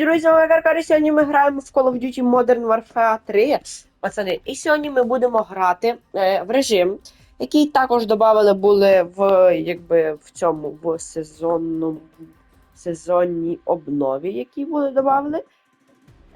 Друзі, з Каркарі, сьогодні ми граємо в Call of Duty Modern Warfare 3, пацани. І сьогодні ми будемо грати е, в режим, який також додали були в якби в цьому в сезонному сезонній обнові, які були додали.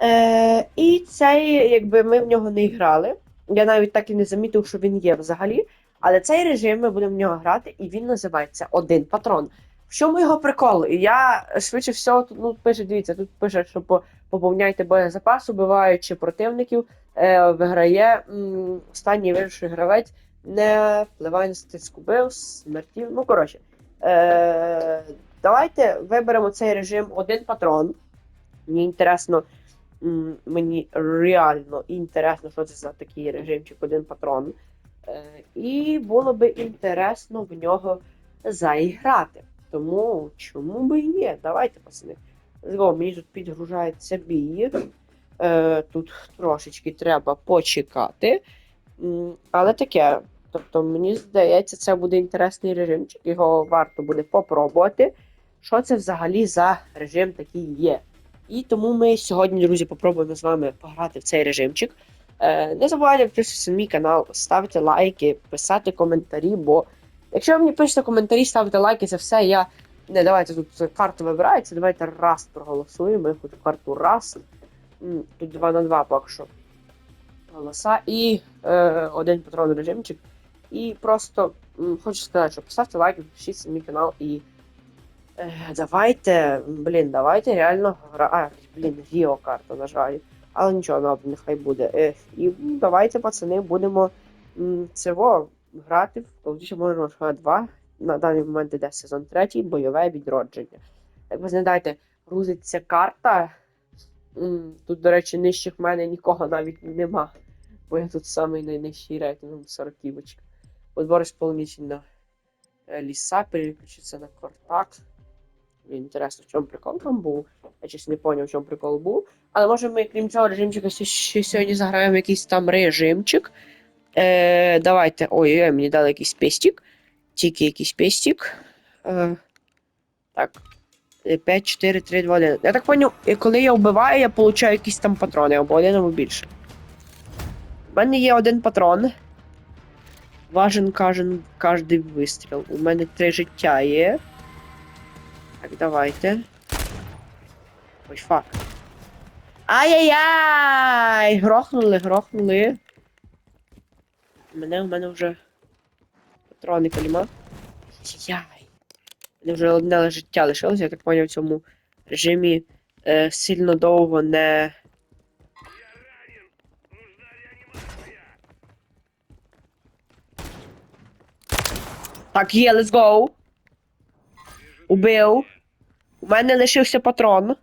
Е, і цей, якби ми в нього не грали. Я навіть так і не замітив, що він є взагалі. Але цей режим ми будемо в нього грати, і він називається Один патрон. В чому його прикол? Я швидше всього тут ну, пише, дивіться, тут пише, що по- поповняйте боєзапас, убиваючи противників, е, виграє м, останній виживший гравець, не впливає на статистику бив, смертів. Ну, коротше. Е, давайте виберемо цей режим один патрон. Мені інтересно, м, мені реально інтересно, що це за такий режимчик один патрон. Е, і було би інтересно в нього заіграти. Тому чому би і ні? Давайте, пацани. Let's. Мені тут підгружається бій. Е, тут трошечки треба почекати. Але таке. Тобто, мені здається, це буде інтересний режимчик, його варто буде попробувати. Що це взагалі за режим такий є? І тому ми сьогодні, друзі, попробуємо з вами пограти в цей режимчик. Е, не забувайте підписатися на мій канал, ставити лайки, писати коментарі, бо якщо ви мені пишете коментарі, ставите лайки, це все. Я не давайте тут карта вибирається. Давайте раз проголосуємо. Я хочу карту раз. Тут 2 на 2 поки що. Голоса і е, один патрон режимчик. І просто хочу сказати, що поставте лайк, підпишіться на мій канал і. Е, давайте, блін, давайте реально гра. Блін, Ріо карта, на жаль. Але нічого, нехай буде. Е, і давайте, пацани, будемо м, цього грати в Call of Duty Modern Warfare 2. На даний момент іде сезон 3, бойове відродження. Як ви знаєте, грузиться карта. Тут, до речі, нижчих в мене нікого навіть нема. Бо я тут самий найнижчий рейтинг 40 ківочка. Подбор сполнитель на е, ліса, переключиться на. Мені Інтересно, в чому прикол там був. Я чесно не зрозумів, в чому прикол був. Але може ми, крім цього режимчика, ще сьогодні заграємо якийсь там режимчик. Е, давайте. Ой, ой, мені дали якийсь пестик. Тільки якийсь пестик. Е, так. 5, 4, 3, 2, 1. Я так поняв, коли я вбиваю, я получаю якісь там патрони, або один, або більше. У мене є один патрон. Важен кожен, кожний вистріл. У мене три життя є. Так, давайте. Ой, фак. Ай-яй-яй! Грохнули, грохнули. Мене у мене вже патрони нема. Яй. У мене вже одне життя лишилося, я так поняв, в цьому режимі е, сильно довго не. Так, є, let's go. Убив. У мене лишився патрон. У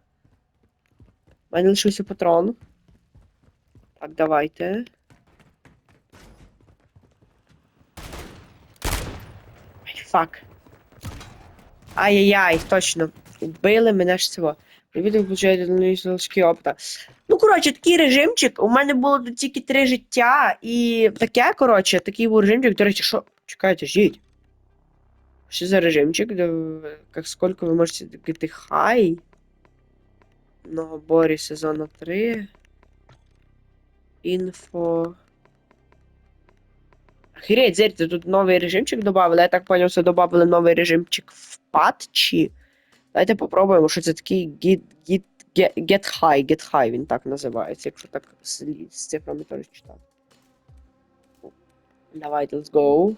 мене лишився патрон. Так, давайте. Ай, фак. Ай-яй-яй, точно. Вбили мене ж цього. Привіт, включаєте нові залишки опита. Ну, коротше, такий режимчик. У мене було тільки три життя, і таке, коротше, такий був режимчик. До речі, що. Чекайте, жіть. Що за режимчик? Как сколько ви можете такити хай? На наборі сезону 3. Інфо. Охереть, зерьте, тут новий режимчик добавили. Я так понял, що добавили новий режимчик в патчі. Давайте попробуємо, що це такий Git, Git, Get, get High, Get High, він так називається, якщо так з, з цифрами теж читати. Давайте, let's go.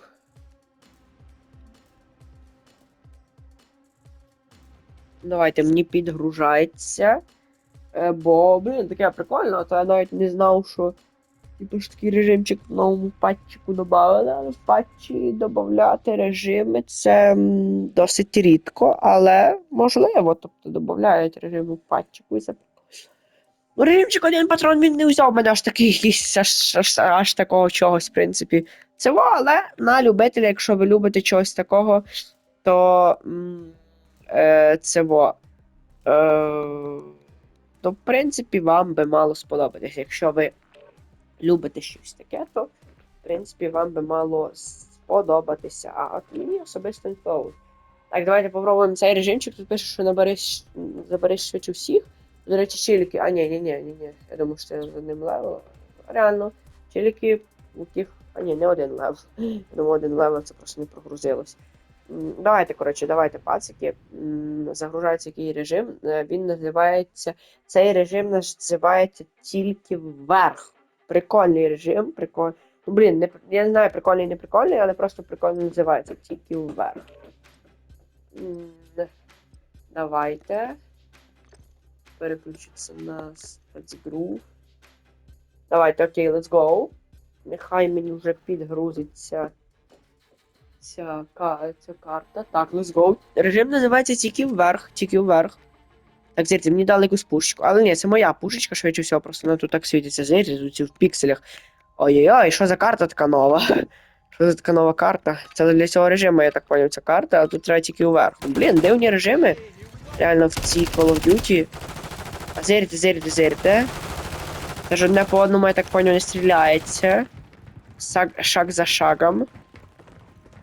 Давайте, мені підгружається. Е, бо, блін, таке прикольно, то я навіть не знав, що типу ж такий режимчик в новому патчику додали, але в патчі додати режими це досить рідко, але можливо, тобто додають режими в патчику і це. Ну, режимчик один патрон він не взяв мене аж такий аж, аж, аж такого чогось, в принципі. Це але на любителя, якщо ви любите чогось такого, то е, це во. Е, то, в принципі, вам би мало сподобатися. Якщо ви любите щось таке, то, в принципі, вам би мало сподобатися. А от мені особисто сподобалось. Так, давайте попробуємо цей режимчик. Тут пише, що набери, щ- забери швидше всіх. До речі, челіки. А, ні, ні, ні, ні, ні. Я думаю, що це з одним левелом. Реально, челіки, у яких. А ні, не один левел. Я думаю, один левел це просто не прогрузилось. Давайте, коротше, давайте, пацики. Загружається який режим. Е, Він називається. Цей режим називається тільки вверх. Прикольний режим, прикольний. Ну, блін, не, я не знаю, прикольний, не прикольний, але просто прикольно називається тільки вверх. Давайте. Переключиться на спецгру. Давайте, окей, let's go. Нехай мені вже підгрузиться ця, ця карта. Так, let's go. Режим називається тільки вверх, тільки вверх. Так, зірте, мені дали якусь пушечку. Але ні, це моя пушечка, швидше всього, просто вона тут так світиться, зірте, тут в пікселях. Ой-ой-ой, що за карта така нова? Що за така нова карта? Це для цього режиму, я так поняв, ця карта, а тут треба тільки вверх. Блін, дивні режими. Реально в цій Call of Duty. А зирте, зирте. Це ж одне по одному, я так поняв, не стріляється. Саг, шаг за шагом.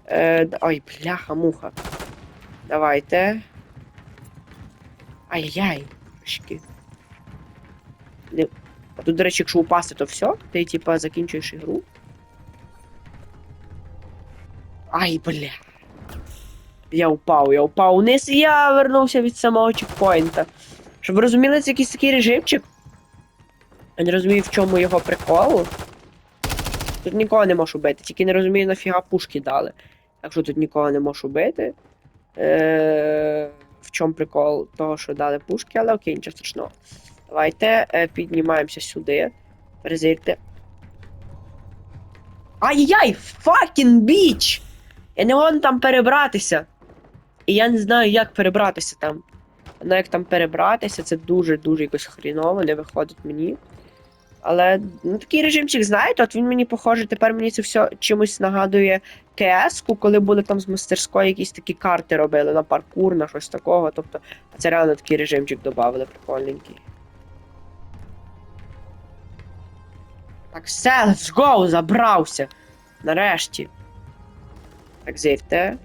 Е, ой, бляха, муха. Давайте. Ай-яй, трошки. Тут, до речі, якщо упасти, то все? Ти типа закінчуєш ігру. Ай, бля. Я упав, я упав вниз, і я вернувся від самого чекпоінта. Щоб ви розуміли, це якийсь такий режимчик. Я не розумію, в чому його прикол. Тут нікого не можу бити, тільки не розумію, нафіга пушки дали. Так що тут нікого не можу бити. Е- в чому прикол того, що дали пушки, але окей, нічого страшного. Давайте е, піднімаємося сюди. Перезирте. Ай-яй! Факін біч! Я не можу там перебратися. І я не знаю, як перебратися там. Ну, як там перебратися, це дуже-дуже якось хріново, не виходить мені. Але ну, такий режимчик, знаєте, от він мені похоже, тепер мені це все чимось нагадує КС-ку, коли були там з мастерської якісь такі карти робили на паркур, на щось такого. Тобто, це реально такий режимчик додали, прикольненький. Так, все, let's go, забрався. Нарешті. Так, зірте.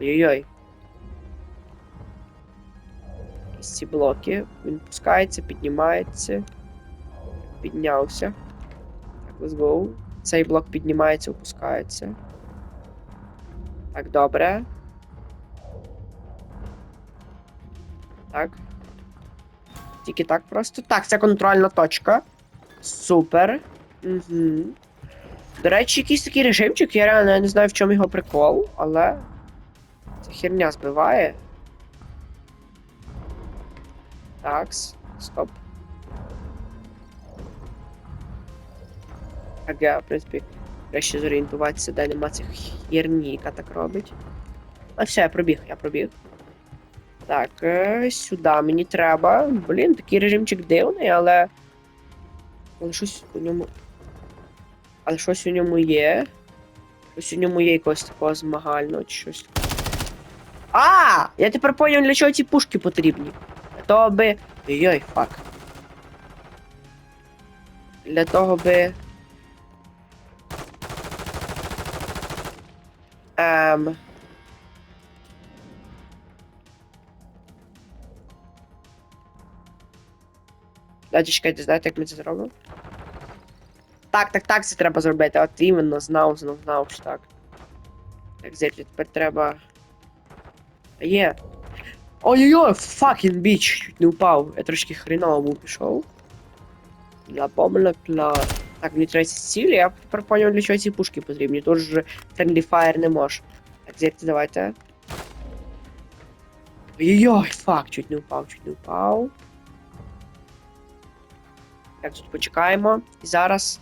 Ой-ой-ой. Ці блоки. Він пускається, піднімається. Піднявся. Так, let's go. Цей блок піднімається, опускається. Так, добре. Так. Тільки так просто. Так, це контрольна точка. Супер. Угу. До речі, якийсь такий режимчик, я реально не знаю, в чому його прикол, але. Ця херня збиває. Такс. Стоп. Так, я, в принципі, краще зорієнтуватися, де нема цих херні, яка так робить. А все, я пробіг, я пробіг. Так, е, сюди мені треба. Блін, такий режимчик дивний, але. Але щось у ньому. Але щось у ньому є. Щось у ньому є якогось такого змагального чи щось. А! Я тепер поняв, для чого ці пушки потрібні. Для того би. Ой-ой, фак. Для того би. Ем. Дайте чекайте, знаєте, як ми це зробимо? Так, так, так, це треба зробити. От іменно, знав, знав, знав, що так. Так, зеркалі, тепер треба. Є. Ой-ой-ой, fucking біч, чуть не упав. Я трошки хреново був пішов. Для помилок, для... Так, мені треба ці цілі, я тепер поняв, для чого ці пушки потрібні. Тут же Friendly Fire не може. Так, зеркалі, давайте. Ой-ой-ой, фак, чуть не упав, чуть не упав. Так, тут почекаємо. І зараз.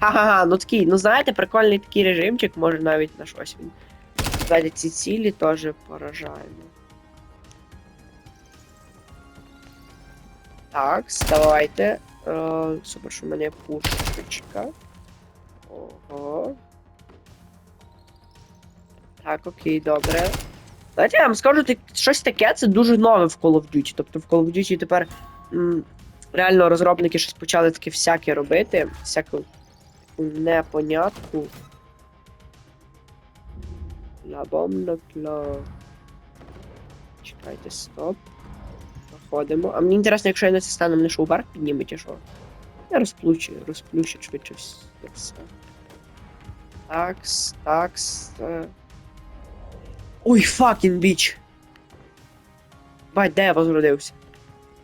Ха-ха-ха, ну такий, ну знаєте, прикольний такий режимчик, може навіть на щось він. Давайте ці цілі теж поражаємо. Так, давайте. Е, супер, що в мене є пушечка. Ого. Так, окей, добре. Знаєте, я вам скажу, щось таке це дуже нове в Call of Duty. Тобто в Call of Duty тепер м, реально розробники щось почали таке всяке робити, всяку непонятку. Ла бомба кла. Чекайте, стоп. Проходимо. А мені інтересно, якщо я на це стану, мене що удар підніме, чи що? Я розплющу, розплющу швидше все. Такс, такс. е. Ой, fucking біч. Бать, де я возродився?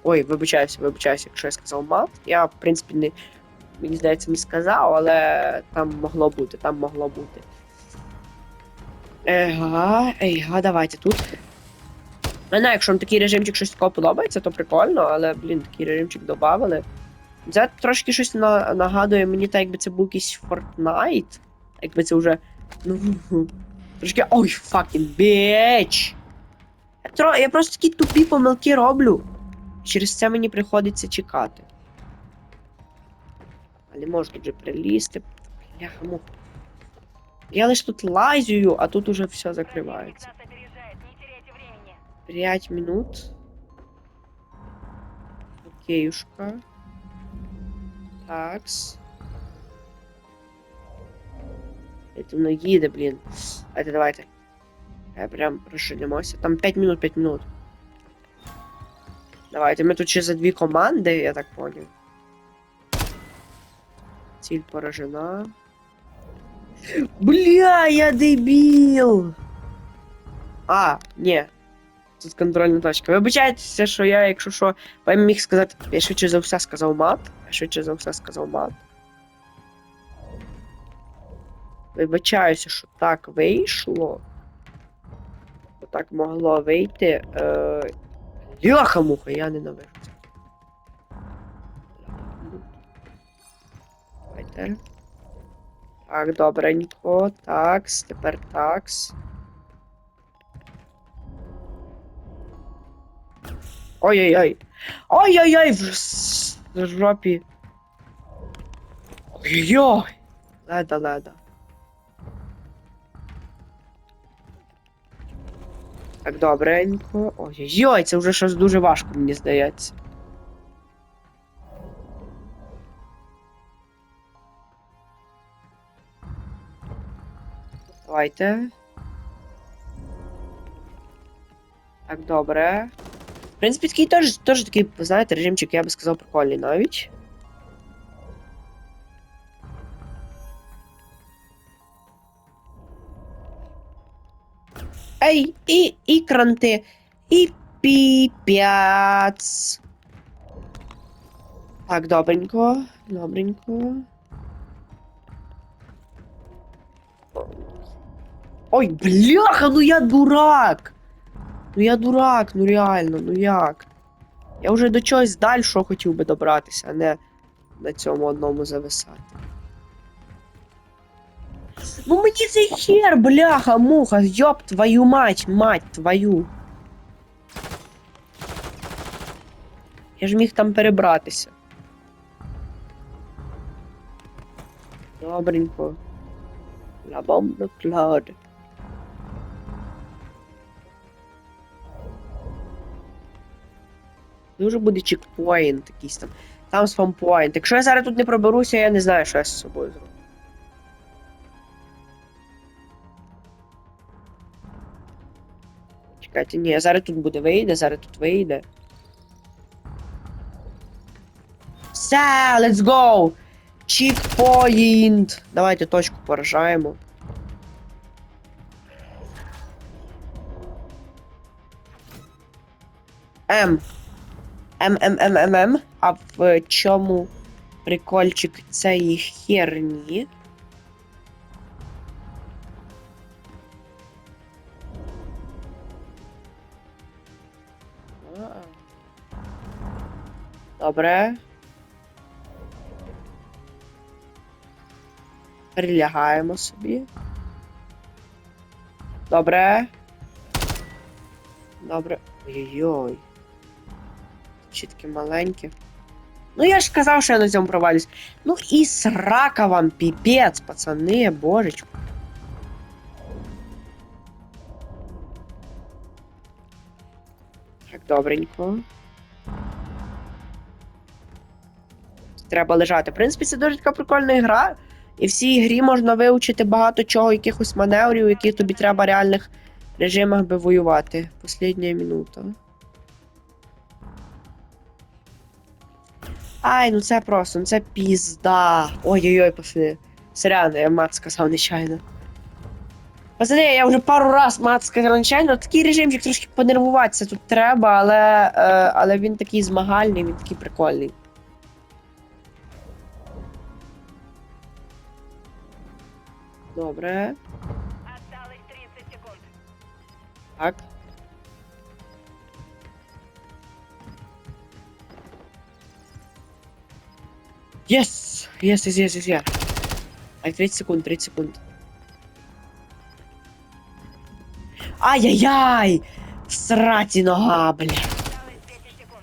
Ой, вибачаюся, вибачаюся, якщо я сказав мат. Я, в принципі, не. Мені здається, не сказав, але там могло бути, там могло бути. Ега, ега, давайте тут. Не знаю, якщо вам такий режимчик щось такого подобається, то прикольно, але, блін, такий режимчик додавали. Це трошки щось на, нагадує мені, так якби це був якийсь Fortnite. Якби це вже. Ну. Трошки. Ой, fucking bitch! Я, я просто такі тупі помилки роблю. Через це мені приходиться чекати. А не можу тут вже прилізти. Бляха. Я лиш тут лазю, а тут уже все закривається. времени. 5 минут. Окейушка. Такс. Это воно їде, блін. Давайте, давайте. Я прям розширимося. Там 5 минут, 5 минут. Давайте, ми тут ще за дві команди, я так поняв. Ціль поражена. Бля, я дебіл! А, ні, Тут контрольна точка. Вибачайтеся, що я, якщо що, я міг сказати, я швидше за все сказав мат. Я швидше за все сказав мат. Вибачаюся, що так вийшло. Що Так могло вийти. Е... Ляха-муха, я ненавижу це. Так, добренько. Такс, тепер такс. Ой-ой-ой. Ой-ой-ой, в жопі. Ой-ой-ой. Леда, леда. Так, добренько. Ой-ой-ой, це вже щось дуже важко, мені здається. Давайте. Так, добре. В принципі, такий теж, теж такий, ви знаєте, режимчик, я би сказав, прикольний навіть. Ей, і, і кранти, і піпяц. Так, добренько, добренько. Ой, бляха, ну я дурак! Ну я дурак, ну реально, ну як? Я вже до чогось дальшого хотів би добратися, а не на цьому одному зависати. Ну мені цей хер, бляха, муха, йоп твою мать, мать твою. Я ж міг там перебратися. Добренько. La bombe Дуже буде чекпоінт якийсь там. Там спампоінт. Якщо я зараз тут не проберуся, я не знаю, що я з собою зроблю. Чекайте, ні, зараз тут буде вийде, зараз тут вийде. Все, let's go! Чекпоінт! Давайте точку поражаємо. М. М, М, М, М, М. А в чому прикольчик цієї херні? Добре. Прилягаємо собі. Добре. Добре. Ой-ой-ой. Ще таке маленьке. Ну я ж казав, що я на цьому провалюсь. Ну і срака вам, піпець, пацани, божечку. Так, добренько. Треба лежати. В принципі, це дуже така прикольна гра. І в цій грі можна вивчити багато чого, якихось маневрів, які тобі треба в реальних режимах би воювати. Послідня минута. Ай, ну це просто, ну це пізда. Ой-ой-ой, пацани. Серйозно, я мат сказав нечайно. Пацани, я вже пару раз мат сказав нечайно. Такий режимчик трошки понервуватися тут треба, але, е, але він такий змагальний, він такий прикольний. Добре. Осталось 30 секунд. Так. Єс! Єс, єс, єс, єс, єс. Так, 30 секунд, 30 секунд. Ай-яй-яй! Сраті нога, бля. Осталось 10 секунд.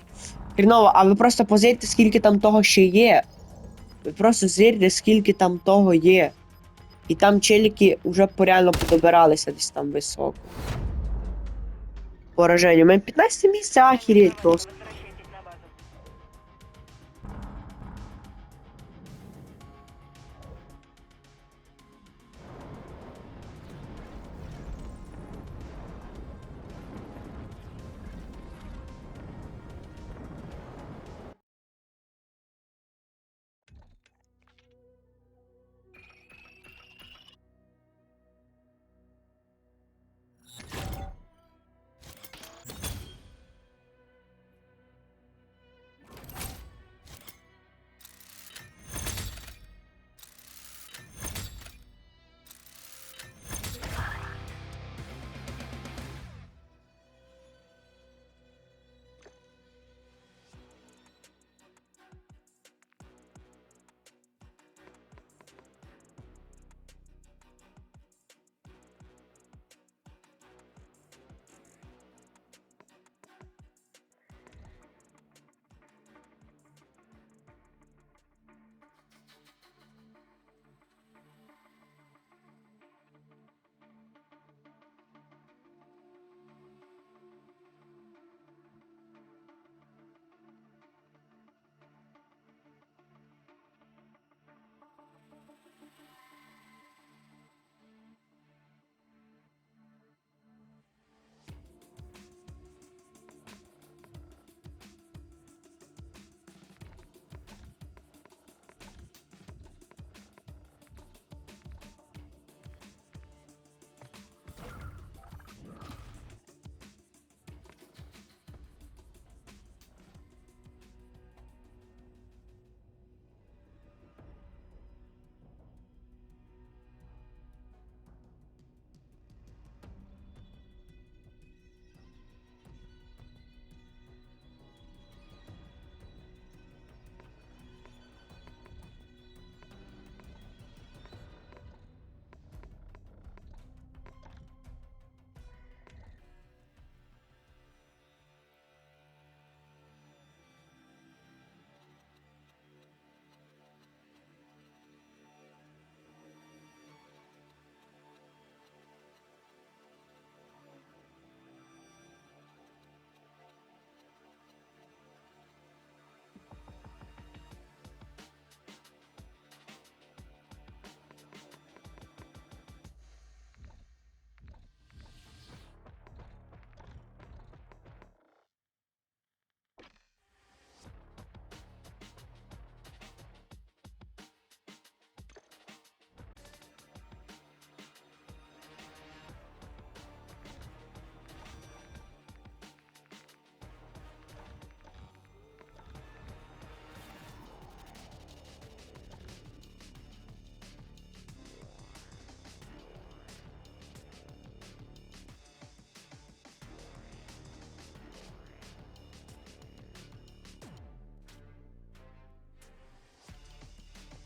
Хріново, а ви просто позирте, скільки там того ще є. Ви просто зирте, скільки там того є. І там челіки вже порядно подобиралися десь там високо. Пораження. У мене 15 місце, ахіріть просто.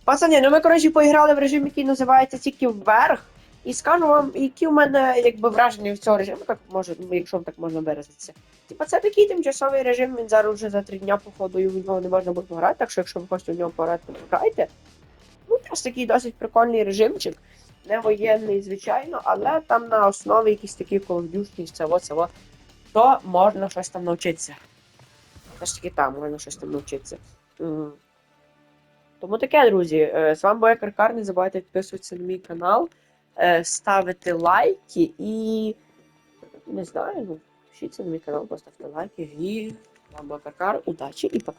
Пацани, ну ми, коротше, поіграли в режим, який називається тільки вверх. І скажу вам, які в мене якби враження від цього режиму, так може, ну, якщо так можна виразитися. Типа це такий тимчасовий режим, він зараз вже за три дня, походу, і в нього не можна буде пограти, так що якщо ви хочете в нього пограти, то пограйте. Ну, теж такий досить прикольний режимчик. Не воєнний, звичайно, але там на основі якісь такі колодюшні, цього, цього, то можна щось там навчитися. Все ж таки там можна щось там навчитися. Тому таке, друзі. Е, З вами була Каркар. Не забувайте підписуватися на мій канал, е, ставити лайки і Не знаю, ну, пишіться на мій канал, поставте лайки. І вам Каркар. удачі і пока.